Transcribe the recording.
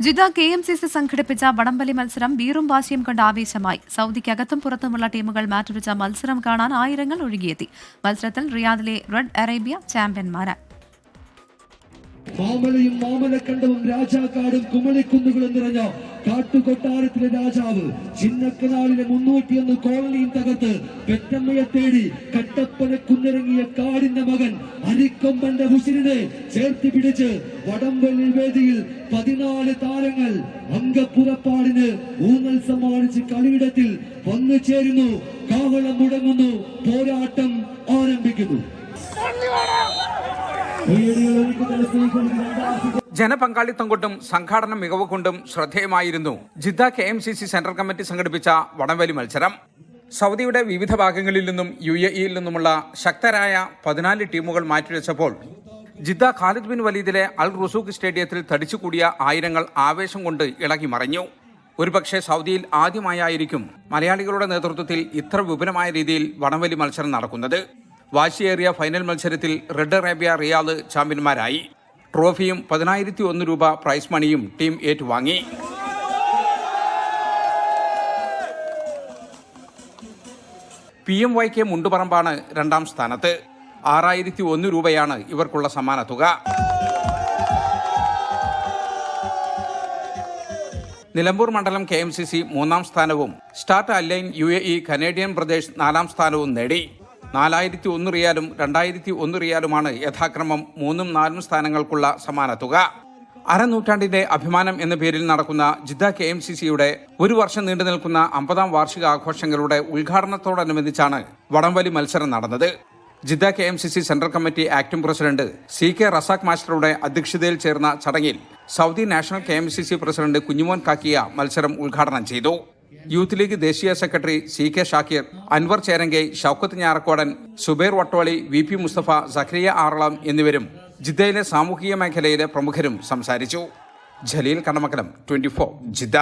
Jeddah K M C C സംഘടിപ്പിച്ച വടംവലി മത്സരം വീറും വാശിയും കൊണ്ട് ആവേശമായി. സൗദിക്കകത്തും പുറത്തുമുള്ള ടീമുകൾ മാറ്റുരച്ച മത്സരം കാണാൻ ആയിരങ്ങൾ ഒഴുകിയെത്തി. മത്സരത്തിൽ റിയാദിലെ റെഡ് അറേബ്യ ചാമ്പ്യന്മാരായി. മാമലയും മാമലക്കണ്ടവും രാജാക്കാടും കുമളിക്കുന്നുകളും നിറഞ്ഞ കാട്ടുകൊട്ടാരത്തിലെ രാജാവ് ചിന്നക്കനാളിലെ മുന്നൂറ്റിയൊന്ന് കോളനിയും തകർത്ത് പെറ്റമ്മയെ തേടി കട്ടപ്പന കുന്നിറങ്ങിയ കാടിന്റെ മകൻ അരിക്കൊമ്പന്റെ ഹുസിനെ ചേർത്ത് പിടിച്ച് വടംവലി വേദിയിൽ പതിനാല് താരങ്ങൾ അംഗപ്പുറപ്പാടിന് ഊന്നൽ സമ്മാനിച്ച് കളിയിടത്തിൽ വന്നു ചേരുന്നു. കാവളം മുടങ്ങുന്നു. പോരാട്ടം ആരംഭിക്കുന്നു. ജനപങ്കാളിത്തം കൊണ്ടും സംഘാടന മികവ് കൊണ്ടും ശ്രദ്ധേയമായിരുന്നു. Jeddah K M C C central committee സംഘടിപ്പിച്ച വടംവലി മത്സരം. സൗദിയുടെ വിവിധ ഭാഗങ്ങളിൽ നിന്നും യു നിന്നുമുള്ള ശക്തരായ പതിനാല് ടീമുകൾ മാറ്റിവെച്ചപ്പോൾ ജിദ്ദ ഖാലിദ് ബിൻ വലീദിലെ അൽ റുസൂഖ് സ്റ്റേഡിയത്തിൽ തടിച്ചുകൂടിയ ആയിരങ്ങൾ ആവേശം കൊണ്ട് ഇളകി മറിഞ്ഞു. ഒരുപക്ഷെ സൗദിയിൽ ആദ്യമായായിരിക്കും മലയാളികളുടെ നേതൃത്വത്തിൽ ഇത്ര വിപുലമായ രീതിയിൽ വടംവലി മത്സരം നടക്കുന്നത്. വാശിയേറിയ ഫൈനൽ മത്സരത്തിൽ റെഡ് അറേബ്യ റിയാദ് ചാമ്പ്യന്മാരായി. ട്രോഫിയും പതിനായിരത്തി ഒന്ന് രൂപ പ്രൈസ് മണിയും ടീം ഏറ്റുവാങ്ങി. പി എം വൈ കെ മുണ്ടുപറമ്പാണ് രണ്ടാം സ്ഥാനത്ത്. ആറായിരത്തി ഒന്ന് രൂപയാണ് ഇവർക്കുള്ള സമ്മാന തുക. നിലമ്പൂർ മണ്ഡലം കെ എം സി സി മൂന്നാം സ്ഥാനവും start align U A E Canadian Pradesh നാലാം സ്ഥാനവും നേടി. നാലായിരത്തി ഒന്ന് റിയാലും രണ്ടായിരത്തി ഒന്ന് റിയാലുമാണ് യഥാക്രമം മൂന്നും നാലും സ്ഥാനങ്ങൾക്കുള്ള സമാന തുക. അരനൂറ്റാണ്ടിന്റെ അഭിമാനം എന്ന പേരിൽ നടക്കുന്ന ജിദ്ദ കെ എം സി സിയുടെ ഒരു വർഷം നീണ്ടു നിൽക്കുന്ന അമ്പതാം വാർഷിക ആഘോഷങ്ങളുടെ ഉദ്ഘാടനത്തോടനുബന്ധിച്ചാണ് വടംവലി മത്സരം നടന്നത്. Jeddah K M C C central committee acting president C K Razak മാസ്റ്ററുടെ അധ്യക്ഷതയിൽ ചേർന്ന ചടങ്ങിൽ Saudi national K M C C president Kunjumon Kakkiya മത്സരം ഉദ്ഘാടനം ചെയ്തു. യൂത്ത് ലീഗ് ദേശീയ secretary C K Shakir Anwar Cherankai Shoukath Njarakkodan Subair Vattoli V P Musthafa Zakariya Aralam എന്നിവരും ജിദ്ദയിലെ സാമൂഹിക മേഖലയിലെ പ്രമുഖരും സംസാരിച്ചു. Jaleel Kannamakkalam twenty Jeddah.